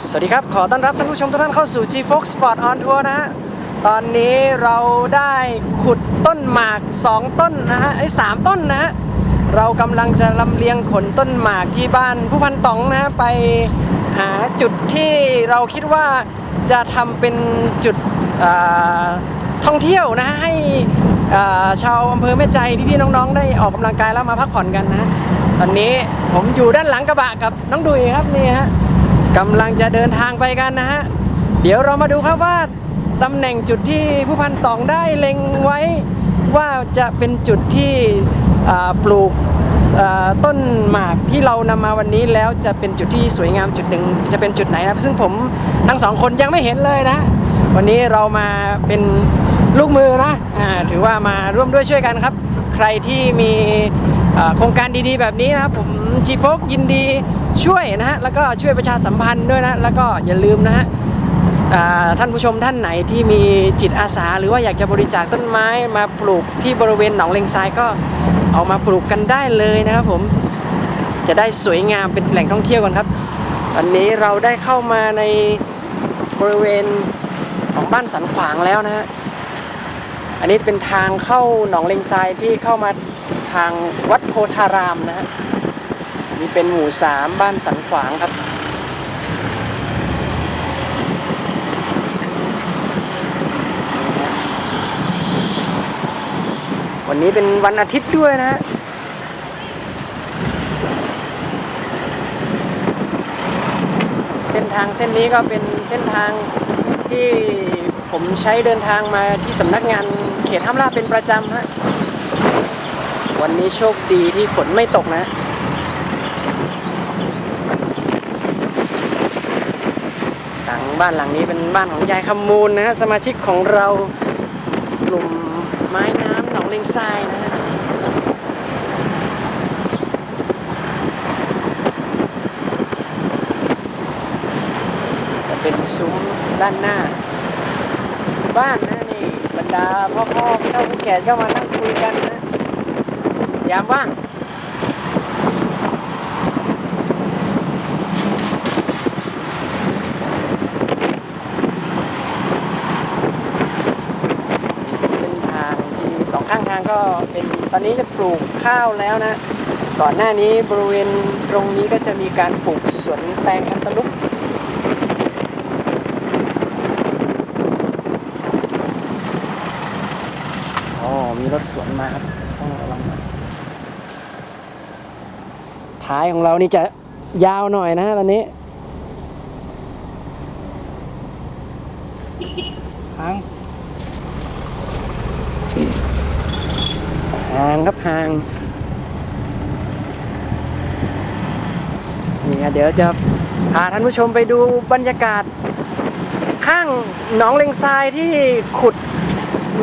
สวัสดีครับ ขอต้อนรับท่านผู้ชมทุกท่านเข้าสู่ G Fox Sport on Tour นะฮะ ตอนนี้เราได้ขุดต้นหมาก 2 ต้นนะฮะไอ้สามต้นนะฮะ เรากำลังจะลำเลียงขนต้นหมากที่บ้านผู้พันตองนะฮะ ไปหาจุดที่เราคิดว่าจะทำเป็นจุดท่องเที่ยวนะฮะ ให้ชาวอำเภอแม่ใจพี่ๆน้องๆ ได้ออกกำลังกายแล้วมาพักผ่อนกันนะ ตอนนี้ผมอยู่ด้านหลังกระบะกับน้องดุยครับนี่ฮะ กำลังจะเดินทางไปกันนะฮะ เดี๋ยวเรามาดูครับว่าตำแหน่งจุดที่ผู้พันตองได้เล็งไว้ว่าจะเป็นจุดที่ปลูกต้นหมากที่เรานำมาวันนี้แล้วจะเป็นจุดที่สวยงามจุดหนึ่งจะเป็นจุดไหนนะซึ่งผมทั้งสองคนยังไม่เห็นเลยนะ วันนี้เรามาเป็นลูกมือนะอ่าถือว่ามาร่วมด้วยช่วยกันครับ ใครที่มีโครงการดีๆแบบนี้นะครับผมจีโฟกยินดี ช่วยนะฮะแล้วก็ช่วยประชาสัมพันธ์ด้วยนะแล้วก็อย่าลืมนะฮะท่านผู้ชมท่านไหนที่มีจิตอาสา หรือว่าอยากจะบริจาคต้นไม้มาปลูกที่บริเวณหนองเลงทรายก็เอามาปลูกกันได้เลยนะครับผมจะได้สวยงามเป็นแหล่งท่องเที่ยวกันครับวันนี้เราได้เข้ามาในบริเวณของบ้านสันขวางแล้วนะฮะอันนี้เป็นทางเข้าหนองเลงทรายที่เข้ามาทางวัดโพธารามนะฮะ นี่เป็นหมู่สามบ้านสันขวางครับ วันนี้เป็นวันอาทิตย์ด้วยนะฮะเส้นทางเส้นนี้ก็เป็นเส้นทางที่ผมใช้เดินทางมาที่สำนักงานเขตห้ามล่าเป็นประจำฮะวันนี้โชคดีที่ฝนไม่ตกนะ หลัง บ้านหลังนี้เป็นบ้านของยายคำมูลนะฮะสมาชิกของเรากลุ่มไม้น้ำหนองเลงทรายนะฮะจะเป็นซุ้มด้านหน้า บ้านนะนี่บรรดาพ่อพ่อพี่เฒ่าผู้แก่ก็มานั่งคุยกันนะยามว่าง เส้นทางที่สองข้างทาง ก็เป็นตอนนี้จะปลูกข้าวแล้วนะ ก่อนหน้านี้บริเวณตรงนี้ก็จะมีการปลูกสวนแตงอันตลุกอ๋อมีรถสวนมาครับต้องระวังท้ายของเรานี่จะยาวหน่อยนะฮะตอนนี้หาง ห่างครับห่างนี่ฮะเดี๋ยวจะพาท่านผู้ชมไปดูบรรยากาศ ข้างหนองเลงทรายที่ขุด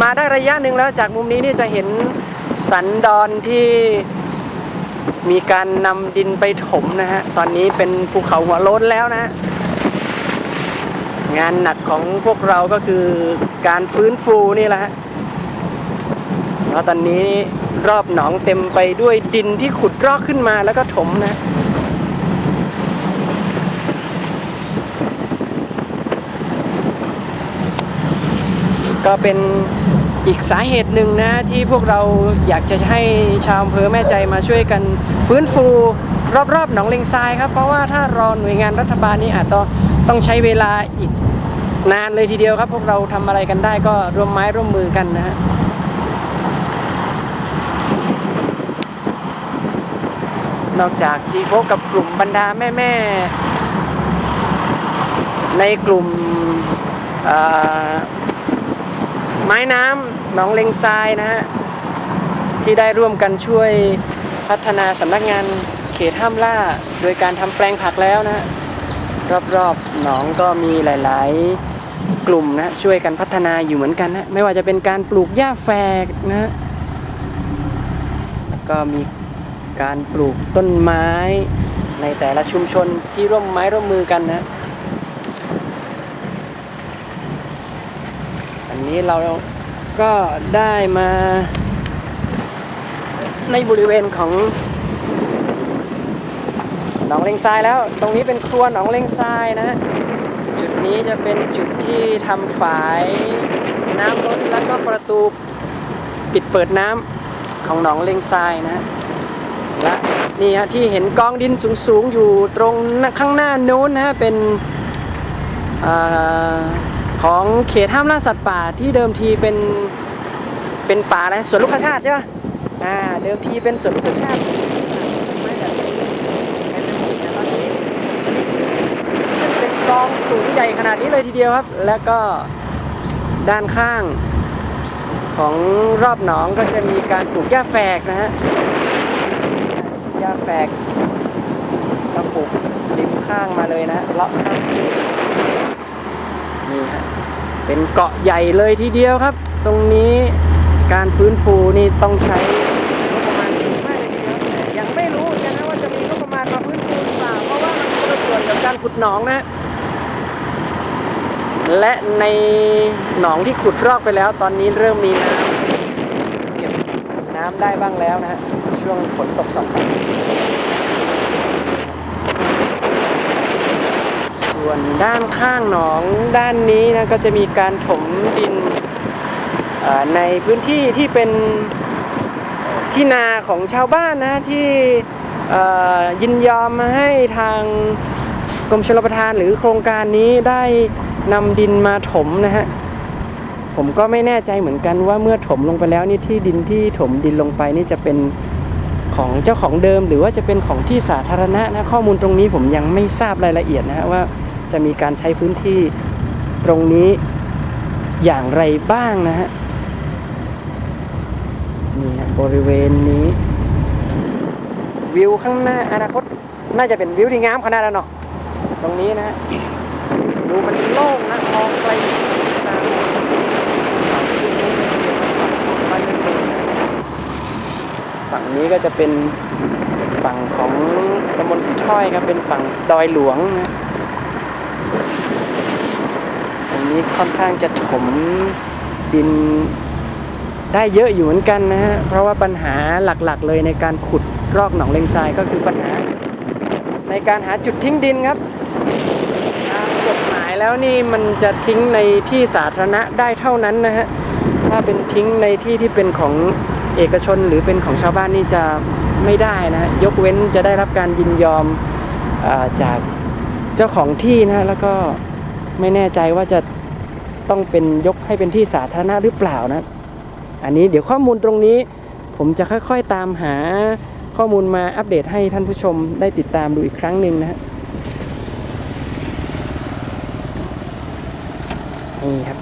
มาได้ระยะหนึ่งแล้วจากมุมนี้นี่จะเห็นสันดอนที่มีการนำดินไปถมนะฮะ ตอนนี้เป็นภูเขาหัวโล้นแล้วนะฮะงานหนักของพวกเราก็คือการฟื้นฟูนี่แหละฮะ แล้วตอนนี้รอบหนองเต็มไปด้วยดินที่ขุดรอกขึ้นมาแล้วก็ถมนะ ก็เป็นอีกสาเหตุหนึ่งนะที่พวกเราอยากจะให้ชาวอำเภอแม่ใจมาช่วยกันฟื้นฟูรอบๆหนองเลงทรายครับ เพราะว่าถ้ารอหน่วยงานรัฐบาลนี่อาจจะต้องใช้เวลาอีกนานเลยทีเดียวครับ พวกเราทำอะไรกันได้ก็ร่วมไม้ร่วมมือกันนะฮะ นอกจากจีโฟกับกลุ่มบรรดาแม่ๆในกลุ่มไม้น้ำหนองเลงทรายนะฮะที่ได้ร่วมกันช่วยพัฒนาสำนักงานเขตห้ามล่า โดยการทำแปลงผักแล้วนะรอบๆหนองก็มีหลาย ๆ กลุ่มนะช่วยกันพัฒนาอยู่เหมือนกันนะไม่ว่าจะเป็นการปลูกหญ้าแฝกนะก็มี การปลูกต้นไม้ ในแต่ละชุมชนที่ร่วมไม้ร่วมมือกันนะอันนี้เราก็ได้มาในบริเวณของหนองเลงทรายแล้ว ตรงนี้เป็นครัวหนองเลงทรายนะฮะจุดนี้จะเป็นจุดที่ทำฝายน้ำล้นแล้วก็ประตูปิดเปิดน้ำของหนองเลงทรายนะฮะ และนี่ฮะที่เห็นกองดินสูงๆ อยู่ตรงข้างหน้านู้นนะฮะเป็นอของเขตห้ามล่าสัตว์ป่าที่เดิมทีเป็นเป็นป่าอะไรสวนลูกชาติใช่ปะอ่าเดิมทีเป็นสวนลูกชาติขึ้นเป็นกองสูงใหญ่ขนาดนี้เลยทีเดียวครับ แล้วก็ด้านข้างของรอบหนองก็จะมีการปลูกหญ้าแฝกนะฮะ หญ้าแฝกก็ปลูกริมข้างมาเลยนะเลาะข้างนี่ฮะเป็นเกาะใหญ่เลยทีเดียวครับ ตรงนี้การฟื้นฟูนี่ต้องใช้งบประมาณสูงมากเลยทีเดียวแต่ยังไม่รู้นกันนะว่าจะมีงบประมาณมาฟื้นฟูหรือเปล่าเพราะว่ามันคนละส่วนกับการขุดหนองนะและในหนองที่ขุดรอกไปแล้ว ตอนนี้เริ่มมีน้ำเก็บน้ำได้บ้างแล้วนะฮะ ช่วงฝนตกสองสามส่วนด้านข้างหนองด้านนี้นะก็จะมีการถมดินในพื้นที่ที่เป็นที่นาของชาวบ้านนะที่ยินยอมมาให้ทางกรมชลประทานหรือโครงการนี้ได้นำดินมาถมนะฮะผมก็ไม่แน่ใจเหมือนกันว่าเมื่อถมลงไปแล้วนี่ที่ดินที่ถมดินลงไปนี่จะเป็น ของเจ้าของเดิม หรือว่าจะเป็นของที่สาธารณะนะข้อมูลตรงนี้ผมยังไม่ทราบรายละเอียดนะฮะว่าจะมีการใช้พื้นที่ตรงนี้อย่างไรบ้างนะฮะนี่ฮะบริเวณนี้ วิวข้างหน้าอนาคตน่าจะเป็นวิวที่งามขนาดนั้นเนาะตรงนี้นะฮะดูมันโล่งนะมองไกลสุดตาเขาที่นู้นฝั่งของบ้านเกิดนะฝั่ งนี้ก็จะเป็นฝั่งของตำบลสีถ้อยครับเป็นฝั่งดอยหลวงนะตรงนี้ค่อนข้างจะถมดินได้เยอะอยู่เหมือนกันนะฮะเพราะว่าปัญหาหลักๆ เลยในการขุดรอกหนองเลงทรายก็คือปัญหา ในการหาจุดทิ้งดินครับตามกฎหมายแล้วนี่มันจะทิ้งในที่สาธารณะได้เท่านั้นนะฮะถ้าเป็นทิ้งในที่ที่เป็นของ เอกชนหรือเป็นของชาวบ้านนี่จะไม่ได้นะฮะยกเว้นจะได้รับการยินยอมอาจากเจ้าของที่นะฮะแล้วก็ไม่แน่ใจว่าจะต้องเป็นยกให้เป็นที่สาธารณะหรือเปล่านะ อันนี้เดี๋ยวข้อมูลตรงนี้ ผมจะค่อยๆตามหาข้อมูลมาอัปเดตให้ท่านผู้ชมได้ติดตามดูอีกครั้งหนึ่งนะฮะนี่ครับ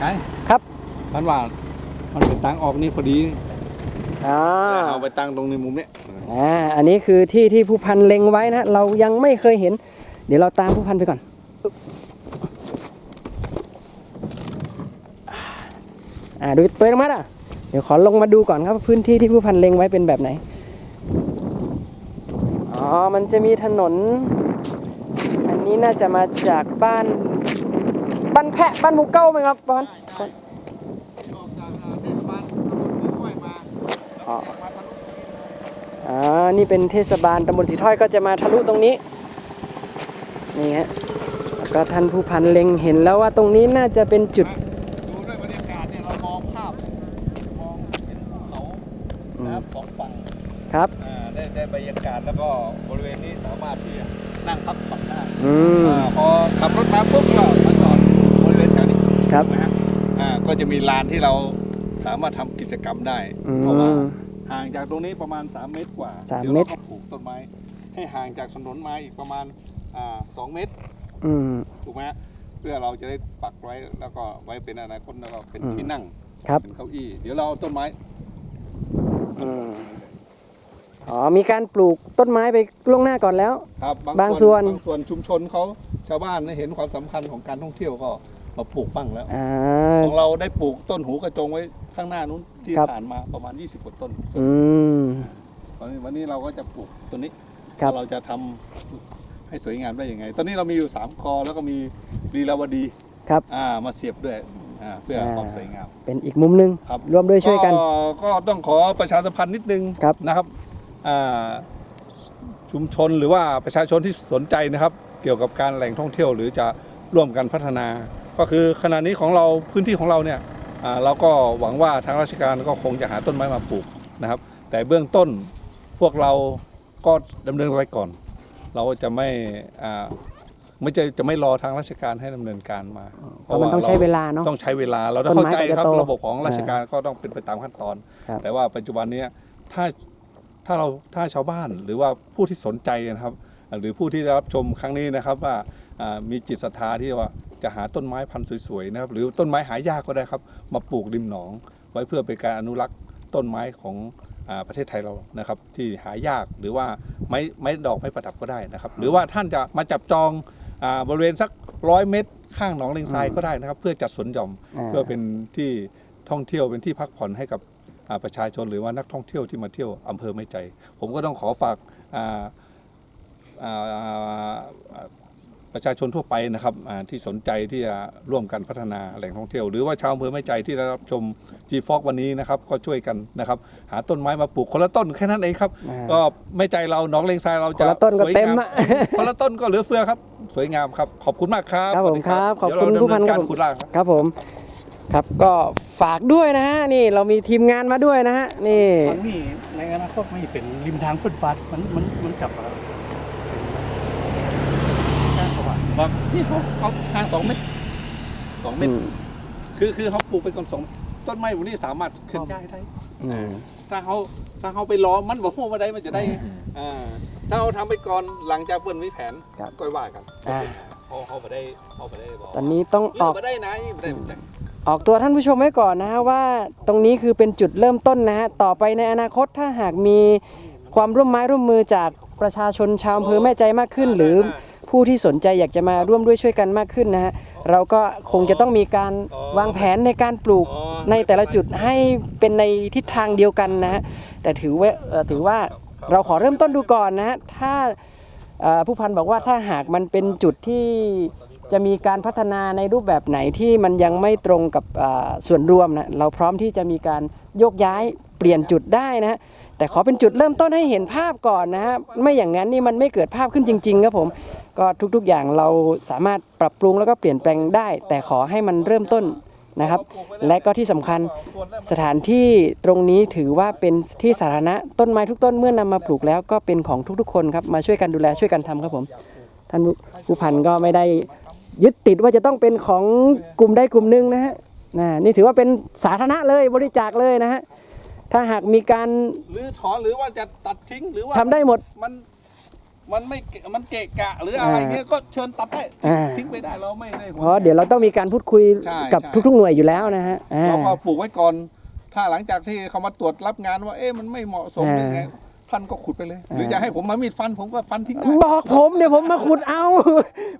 ไอ้ครับมันว่า มันเป็นตังออกนี่พอดีอ่าเอาไปตั้งตรงในมุมเนี้ยอ่าอันนี้คือที่ที่ผู้พันเล็งไว้นะเรายังไม่เคยเห็น เดี๋ยวเราตามผู้พันไปก่อนอ่าดูเปิดออกมาอะเดี๋ยวขอลงมาดูก่อนครับว่าพื้นที่ที่ผู้พันเล็งไว้เป็นแบบไหนอ๋อมันจะมีถนน อันนี้น่าจะมาจากบ้านบ้านแพะบ้านหมูเก้าไหมครับบ้าน อ๋ออ่านี่เป็นเทศบาลตำบลสีถ้อยก็จะมาทะลุตรงนี้นี่ฮะแล้วก็ท่านผู้พันเล็งเห็นแล้วว่าตรงนี้น่าจะเป็นจุดดูด้วยบรรยากาศเนี่ยเรามองภาพมองเห็นภูเขานะครับสองฝั่งครับอ่าได้ได้บรรยากาศแล้วก็บริเวณนี้สามารถที่จะนั่งพักผ่อนได้อืมอ่าพอขับรถมาปุ๊บเรามาจอดบริเวณแถวนี้ครับ นะฮะอ่าก็จะมีลานที่เรา สามารถทำกิจกรรมได้อืมเพราะว่าห่างจากตรงนี้ประมาณ 3 เมตรกว่าสามดี๋ยวเมรตร ก็ปลูกต้นไม้ ให้ห่างจากถนนมาอีกประมาณอ่าสองเมตรอืม ถูกไหมฮะเพื่อเราจะได้ปักไว้แล้วก็ไว้เป็นอนาคตแล้วก็เป็นอืมที่นั่งครับ เป็นเก้าอี้ เดี๋ยวเราเอาต้นไม้อืมอ๋อมีการปลูกต้นไม้ไปล่วงหน้าก่อนแล้ว ครับบางส่วน บางส่วนชุมชนเขาชาวบ้านเนี่ยเห็นความสำคัญของการท่องเที่ยวก็ มาปลูกบ้างแล้ว อ่า ของเราได้ปลูกต้นหูกระจงไว้ข้างหน้านู้นที่ครับ ผ่านมาประมาณ 20กว่าต้นอืม วันนี้วันนี้เราก็จะปลูกตัวนี้ครับ ว่าเราจะทำให้สวยงามได้ยังไง ตอนนี้เรามีอยู่สามกอแล้วก็มีลีลาวดีครับ อ่ามาเสียบด้วยอ่าเพื่ออ่าความสวยงาม เป็นอีกมุมหนึงครับ ร่วมด้วยช่วยกัน ก็ต้องขอประชาสัมพันธ์นิดนึงครับ นะครับอ่าชุชุมชนหรือว่าประชาชนที่สนใจนะครับ เกี่ยวกับการแหล่งท่องเที่ยว หรือจะร่วมกันพัฒนา ก็คือขณะนี้ของเราพื้นที่ของเราเนี่ยอ่าเราก็หวังว่าทางราชการก็คงจะหาต้นไม้มาปลูกนะครับ แต่เบื้องต้นพวกเราก็ดำเนินไว้ก่อน เราจะไม่อ่าไม่จะจะไม่รอทางราชการให้ดำเนินการมา เพราะมันต้องใช้เวลาเนาะต้องใช้เวลาเราต้ต้องนเข้าไม้ใจก็จะครับโตระบบของราชการก็ต้องเป็นไปตามขั้นตอนครับแต่ว่าปัจจุบันเนี้ยถ้าถ้าเราถ้าชาวบ้านหรือว่าผู้ที่สนใจนะครับ หรือผู้ที่ได้รับชมครั้งนี้นะครับว่าอ่ามีจิตศรัทธาที่ว่า จะหาต้นไม้พันธุ์สวยๆนะครับ หรือต้นไม้หายากก็ได้ครับ มาปลูกริมหนอง ไว้เพื่อเป็นการอนุรักษ์ต้นไม้ของอาประเทศไทยเรานะครับ ที่หายากหรือว่าไม้ไม้ดอกไม้ประดับก็ได้นะครับ หรือว่าท่านจะมาจับจองอาบริเวณสักร้อยเมตร ข้างหนองเลงทรายก็ได้นะครับ เพื่อจัดสวนหย่อมอ่าเพื่อเป็นที่ท่องเที่ยวเป็นที่พักผ่อนให้กับอ่าประชาชนหรือว่านักท่องเที่ยวที่มาเที่ยวอำเภอไม่ใจ ผมก็ต้องขอฝากอ่าอ่าอ่า ประชาชนทั่วไปนะครับอ่าที่สนใจที่จะร่วมกันพัฒนาแหล่งท่องเที่ยว หรือว่าชาวอำเภอไม่ใจที่ได้รับชม g f o x วันนี้นะครับก็ช่วยกันนะครับหาต้นไม้มาปลูกคนละต้นแค่นั้นเองครับอ่าก็ไม่ใจเราหน้องเลงทรายเราจะคนละต้นก็สวยเต็มงามอะคนละต้นก็เหลือเฟือครับ สวยงามครับขอบคุณมากครับครับผมสวัสดีครับขอบคุณเดี๋ยวเราผู้พันดำเนิครับการผมขุดรากครับครับผมครับก็ฝากด้วยนะฮะนี่เรามีทีมงานมาด้วยนะฮะนี่มันนี่ในอนาคตไม่เป็นริมทางฟุตบาทมันมันมันจับอะใช่ครั บว่าบอกนี่เขาเขาทางสองเมตรสองเมตร คือคือเขาปลูกไปก่อนสองต้นไม้พวกนี้สามารถขึ้นย้ายได้อืมถ้าเขาถ้าเขาไปรอมันบอกพวกมาได้มันจะได้อ่าถ้าเขาทำไปก่อนหลังจากเปิ้นมีแผนครับก็ว่ากันอ่าเขาเขาไปได้เขาไปได้บอกตอนนี้ต้องเลือออกกมาได้นะไม่ได้ไม่ได้ออกตัวท่านผู้ชมไว้ก่อนนะฮะว่าตรงนี้คือเป็นจุดเริ่มต้นนะฮะต่อไปในอนาคตถ้าหากมีความร่วมไม้ร่วมมือจากประชาชนชาวอำเภอแม่ใจมากขึ้นหรือ ผู้ที่สนใจอยากจะมาร่วมด้วยช่วยกันมากขึ้นนะฮะเราก็คงจะต้องมีการวางแผนในการปลูกในแต่ละจุดให้เป็นในทิศทางเดียวกันนะฮะแต่ถือว่าเอ่อถือว่าเราขอเริ่มต้นดูก่อนนะฮะถ้าเอ่อผู้พันบอกว่าถ้าหากมันเป็นจุดที่จะมีการพัฒนาในรูปแบบไหนที่มันยังไม่ตรงกับอ่าส่วนรวมนะเราพร้อมที่จะมีการโยกย้าย เปลี่ยนจุดได้นะฮะแต่ขอเป็นจุดเริ่มต้นให้เห็นภาพก่อนนะฮะไม่อย่างนั้นนี่มันไม่เกิดภาพขึ้นจริง ๆ ครับผม ก็ทุกๆอย่างเราสามารถปรับปรุงแล้วก็เปลี่ยนแปลงได้ แต่ขอให้มันเริ่มต้นนะครับ และก็ที่สำคัญสถานที่ตรงนี้ถือว่าเป็นที่สาธารณะต้นไม้ทุกต้นเมื่อนำมาปลูกแล้วก็เป็นของทุกๆ คนครับมาช่วยกันดูแลช่วยกันทำครับผม ท่านผู้พันก็ไม่ได้ยึดติดว่าจะต้องเป็นของกลุ่มใดกลุ่มหนึ่งนะฮะนี่ถือว่าเป็นสาธารณะเลยบริจาคเลยนะฮะ ถ้าหากมีการหรือถอนหรือว่าจะตัดทิ้งหรือว่าทำได้หมด มันมันไม่เกะมันเกะกะ หรืออะไรเงี้ยก็เชิญตัดได้อ่า ทิ้งไปได้เราไม่ได้เพราะเดี๋ยวเราต้องมีการพูดคุยใช่กับใช่ ทุกๆหน่วยอยู่แล้วนะฮะอ่า เราก็ปลูกไว้ก่อน ถ้าหลังจากที่เขามาตรวจรับงานว่า เอ๊ะมันไม่เหมาะสมอ่าหรือไงท่านก็ขุดไปเลย หรือจะให้ผมมามีดฟันผมก็ฟันทิ้งได้ บอกผมเดี๋ยวผมมาขุดเอา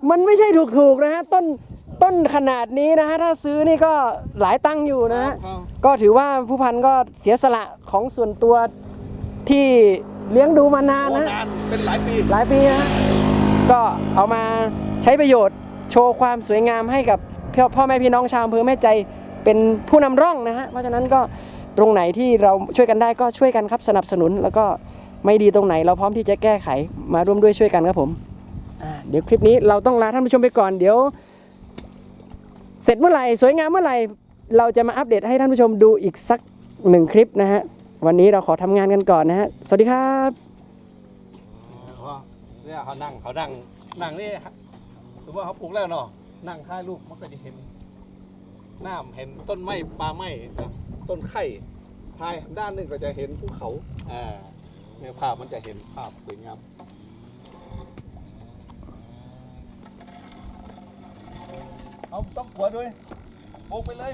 มันไม่ใช่ถูกๆนะฮะ ต้น ต้นขนาดนี้นะฮะถ้าซื้อนี่ก็หลายตังค์อยู่นะฮะครับ ก็ถือว่าผู้พันก็เสียสละของส่วนตัวที่เลี้ยงดูมานานโอ้นะนานเป็นหลายปี หลายปีนะฮะก็เอามาใช้ประโยชน์โชว์ความสวยงามให้กับพ่อพ่อแม่พี่น้องชาวอำเภอแม่ใจเป็นผู้นำร่องนะฮะเพราะฉะนั้นก็ตรงไหนที่เราช่วยกันได้ก็ช่วยกันครับสนับสนุน แล้วก็ไม่ดีตรงไหนเราพร้อมที่จะแก้ไขมาร่วมด้วยช่วยกันครับผมอ่าเดี๋ยวคลิปนี้เราต้องลาท่านผู้ชมไปก่อนเดี๋ยว เสร็จเมื่อไหร่สวยงามเมื่อไหร่เราจะมาอัปเดตให้ท่านผู้ชมดูอีกสักหนึ่งคลิปนะฮะ วันนี้เราขอทำงานกันก่อนนะฮะ สวัสดีครับ เนี่ยเขานั่งเขานั่งนั่งนี่สมมติว่าเขาปลูกแล้วเนาะนั่งถ่ายรูปมันก็จะเห็นน้ำเห็นต้นไม้ปลาไม้นะต้นไข่ทายด้านหนึ่งก็จะเห็นภูเขาอ่าเนี่ยภาพมันจะเห็นภาพสวยงาม เอาต้องกลัวด้วยปลูกไปเลย